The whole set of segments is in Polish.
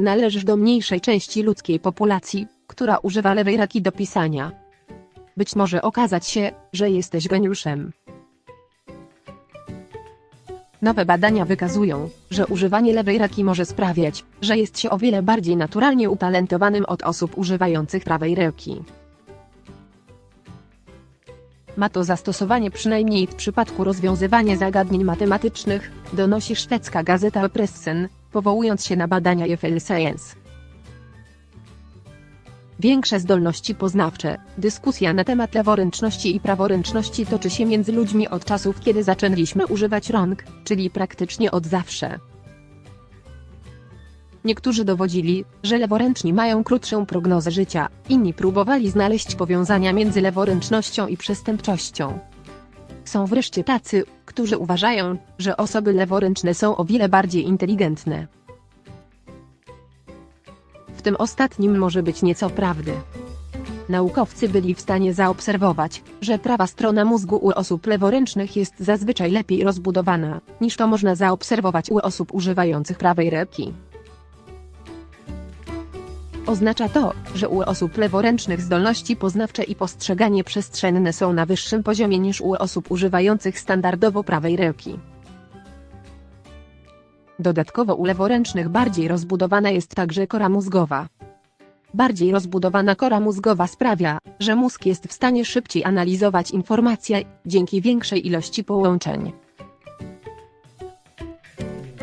należysz do mniejszej części ludzkiej populacji, która używa lewej ręki do pisania. Być może okazać się, że jesteś geniuszem. Nowe badania wykazują, że używanie lewej ręki może sprawiać, że jest się o wiele bardziej naturalnie utalentowanym od osób używających prawej ręki. Ma to zastosowanie przynajmniej w przypadku rozwiązywania zagadnień matematycznych, donosi szwedzka gazeta Pressen, powołując się na badania EFL Science. Większe zdolności poznawcze. Dyskusja na temat leworęczności i praworęczności toczy się między ludźmi od czasów, kiedy zaczęliśmy używać rąk, czyli praktycznie od zawsze. Niektórzy dowodzili, że leworęczni mają krótszą prognozę życia, inni próbowali znaleźć powiązania między leworęcznością i przestępczością. Są wreszcie tacy, którzy uważają, że osoby leworęczne są o wiele bardziej inteligentne. W tym ostatnim może być nieco prawdy. Naukowcy byli w stanie zaobserwować, że prawa strona mózgu u osób leworęcznych jest zazwyczaj lepiej rozbudowana, niż to można zaobserwować u osób używających prawej ręki. Oznacza to, że u osób leworęcznych zdolności poznawcze i postrzeganie przestrzenne są na wyższym poziomie niż u osób używających standardowo prawej ręki. Dodatkowo u leworęcznych bardziej rozbudowana jest także kora mózgowa. Bardziej rozbudowana kora mózgowa sprawia, że mózg jest w stanie szybciej analizować informacje, dzięki większej ilości połączeń.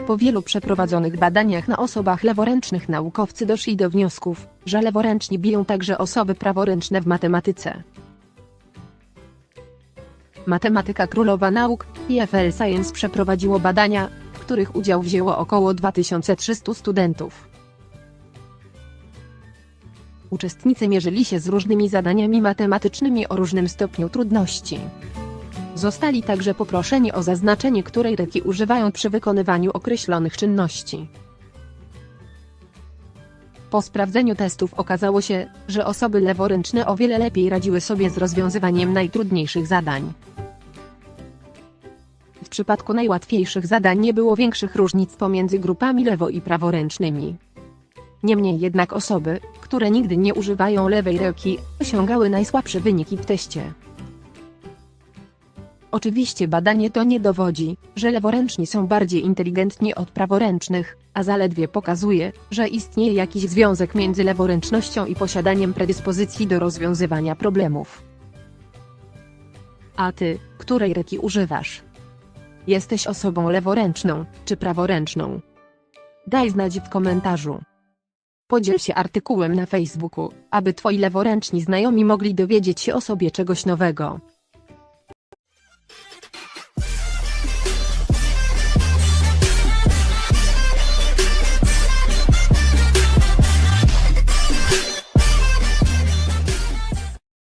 Po wielu przeprowadzonych badaniach na osobach leworęcznych naukowcy doszli do wniosków, że leworęczni biją także osoby praworęczne w matematyce. Matematyka Królowa Nauk, IFL Science przeprowadziło badania, w których udział wzięło około 2300 studentów. Uczestnicy mierzyli się z różnymi zadaniami matematycznymi o różnym stopniu trudności. Zostali także poproszeni o zaznaczenie, której ręki używają przy wykonywaniu określonych czynności. Po sprawdzeniu testów okazało się, że osoby leworęczne o wiele lepiej radziły sobie z rozwiązywaniem najtrudniejszych zadań. W przypadku najłatwiejszych zadań nie było większych różnic pomiędzy grupami lewo- i praworęcznymi. Niemniej jednak osoby, które nigdy nie używają lewej ręki, osiągały najsłabsze wyniki w teście. Oczywiście badanie to nie dowodzi, że leworęczni są bardziej inteligentni od praworęcznych, a zaledwie pokazuje, że istnieje jakiś związek między leworęcznością i posiadaniem predyspozycji do rozwiązywania problemów. A ty, której ręki używasz? Jesteś osobą leworęczną, czy praworęczną? Daj znać w komentarzu. Podziel się artykułem na Facebooku, aby twoi leworęczni znajomi mogli dowiedzieć się o sobie czegoś nowego.